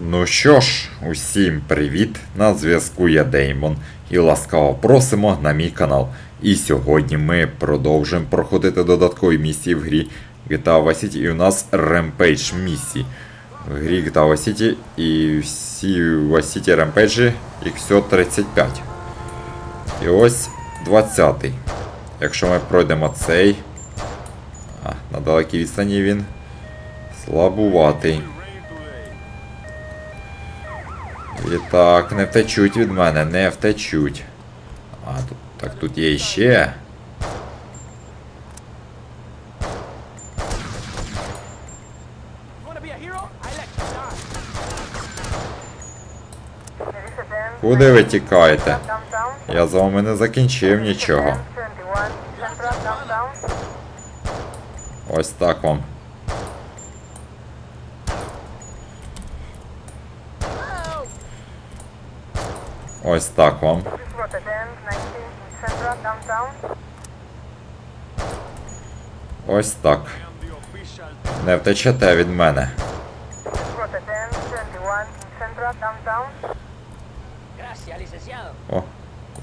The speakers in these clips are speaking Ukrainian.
Ну що ж, усім привіт! На зв'язку я Деймон і ласкаво просимо на мій канал. І сьогодні ми продовжуємо проходити додаткові місії в грі GTA Vice City. І у нас Rampage місії. В грі GTA Vice City і всі Vice City Rampage їх всього 35. І ось 20-й. Якщо ми пройдемо цей. А, на далекій відстані він слабуватий. І так, не втечуть від мене, не втечуть. А, тут, так тут є іще. Куди ви тікаєте? Я з вами не закінчив нічого. Ось так вам. Ось так вам. Ось так. Не втечете від мене. О,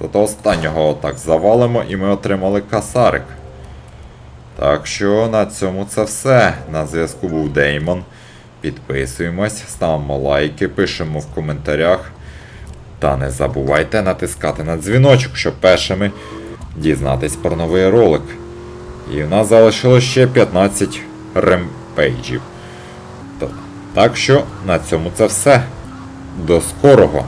зато останнього отак завалимо і ми отримали касарик. Так що на цьому це все. На зв'язку був Деймон. Підписуємось, ставимо лайки, пишемо в коментарях. Та не забувайте натискати на дзвіночок, щоб першими дізнатись про новий ролик. І в нас залишилось ще 15 ремпейджів. Так що на цьому це все. До скорого!